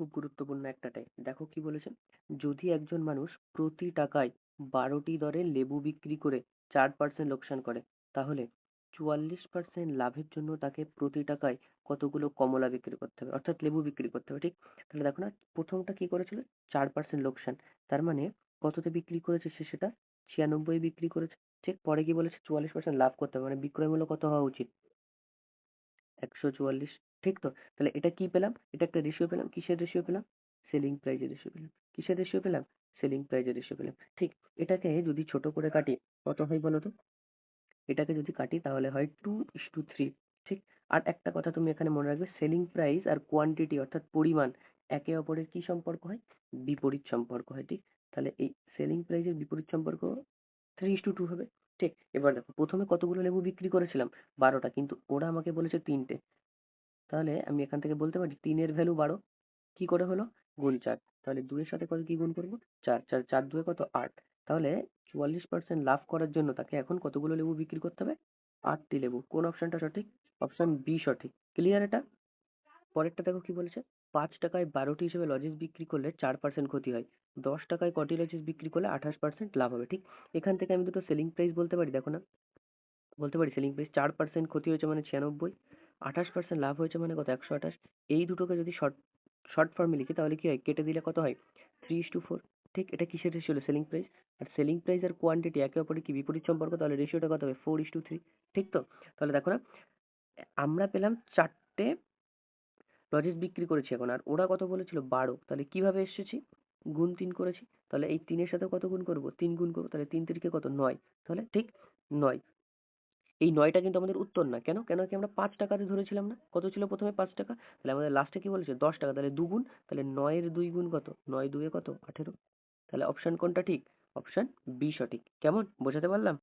খুব গুরুত্বপূর্ণ একটা দেখো কি বলেছে যদি একজন মানুষ প্রতি টাকায় বারোটি দরে লেবু বিক্রি করে চার পার্সেন্ট লোকসান করে, তাহলে চুয়াল্লিশ পার্সেন্ট লাভের জন্য তাকে প্রতি টাকায় কতগুলো কমলা বিক্রি করতে হবে, অর্থাৎ লেবু বিক্রি করতে হবে, ঠিক? তাহলে দেখো না, প্রথমটা কি করেছিল? চার পার্সেন্ট লোকসান। তার মানে কততে বিক্রি করেছে সে সেটা? ছিয়ানব্বই বিক্রি করেছে, ঠিক? পরে কি বলেছে? চুয়াল্লিশ পার্সেন্ট লাভ করতে হবে মানে বিক্রয় মূল্য কত হওয়া উচিত? একশো চুয়াল্লিশ, ঠিক তো? তাহলে এটা কি পেলাম? এটা একটা রেশিও পেলাম। কিসের রেশিও পেলাম? সেলিং প্রাইজের রেশিও পেলাম। কিসের রেশিও পেলাম? সেলিং প্রাইজের রেশিও পেলাম। ঠিক, এটাকে যদি ছোট করে কাটি, কত হয় বলো তো? এটাকে যদি কাটি তাহলে হয় টু ইস টু থ্রি ঠিক? আর একটা কথা তুমি এখানে মনে রাখবে সেলিং প্রাইস আর কোয়ান্টিটি অর্থাৎ পরিমাণ একে অপরের কি সম্পর্ক হয়? বিপরীত সম্পর্ক হয়, ঠিক? তাহলে এই সেলিং প্রাইসের বিপরীত সম্পর্ক থ্রি টু টু হবে। ঠিক, এবার দেখো প্রথমে কতগুলো লেবু বিক্রি করেছিলাম? বারোটা, কিন্তু ওরা আমাকে বলেছে তিনটে। তাহলে আমি এখান থেকে বলতে পারি তিনের ভ্যালু বারো। কি করে হলো? গুণ চার। তাহলে দুইয়ের সাথে কত, কি গুণ করব? চার। চার চার দুয়ে কত? আট। তাহলে চুয়াল্লিশ পার্সেন্ট লাভ করার জন্য তাকে এখন কতগুলো লেবু বিক্রি করতে হবে? আটটি লেবু। কোন অপশনটা সঠিক? অপশন বি সঠিক। ক্লিয়ার এটা? পরেরটা দেখো কি বলেছে? পাঁচ টাকায় বারোটি হিসেবে লজেস বিক্রি করলে চার পার্সেন্ট ক্ষতি হয়। দশ টাকায় কটি লজেস বিক্রি করলে আঠাশ পার্সেন্ট লাভ হবে? ঠিক এখান থেকে আমি দুটো সেলিং প্রাইস বলতে পারি, দেখো না। বলতে পারি সেলিং প্রাইস চার পার্সেন্ট ক্ষতি হয়েছে মানে ছিয়ানব্বই, আঠাশ পার্সেন্ট লাভ হয়েছে মানে কত? একশো আঠাশ। এই দুটোকে যদি শর্ট শর্ট ফর্মে লিখি তাহলে কি হয়? কেটে দিলে কত হয়? থ্রি ইস টু ফোর ঠিক এটা কিসের রেশিও হলো সেলিং প্রাইস আর সেলিং প্রাইস আর কোয়ান্টিটি একে অপরের কি? বিপরীত সম্পর্ক? তাহলে রেশিওটা কত হবে? ফোর ইস টু থ্রি ঠিক তো? তাহলে দেখো না, আমরা পেলাম চারটে লজেস বিক্রি করেছি এখন। আর ওরা কত বলেছিল? বারো। তাহলে কীভাবে এসেছি? গুণ তিন করেছি। তাহলে এই তিনের সাথে কত গুণ করব? তিন গুণ করব। তাহলে তিন তিরিকে কত? নয়। তাহলে ঠিক নয়। এই নয়টা কিন্তু আমাদের উত্তর না। কেন? কেন কি আমরা পাঁচ টাকাতে ধরেছিলাম না? কত ছিল প্রথমে পাঁচ টাকা? তাহলে আমাদের লাস্টে কি বলেছে? দশ টাকা। তাহলে দুগুণ তাহলে নয়ের দুই গুণ কত? নয় দুয়ে কত? আঠেরো। তাহলে অপশন কোনটা ঠিক? অপশন বি সঠিক। কেমন? বোঝাতে পারলাম?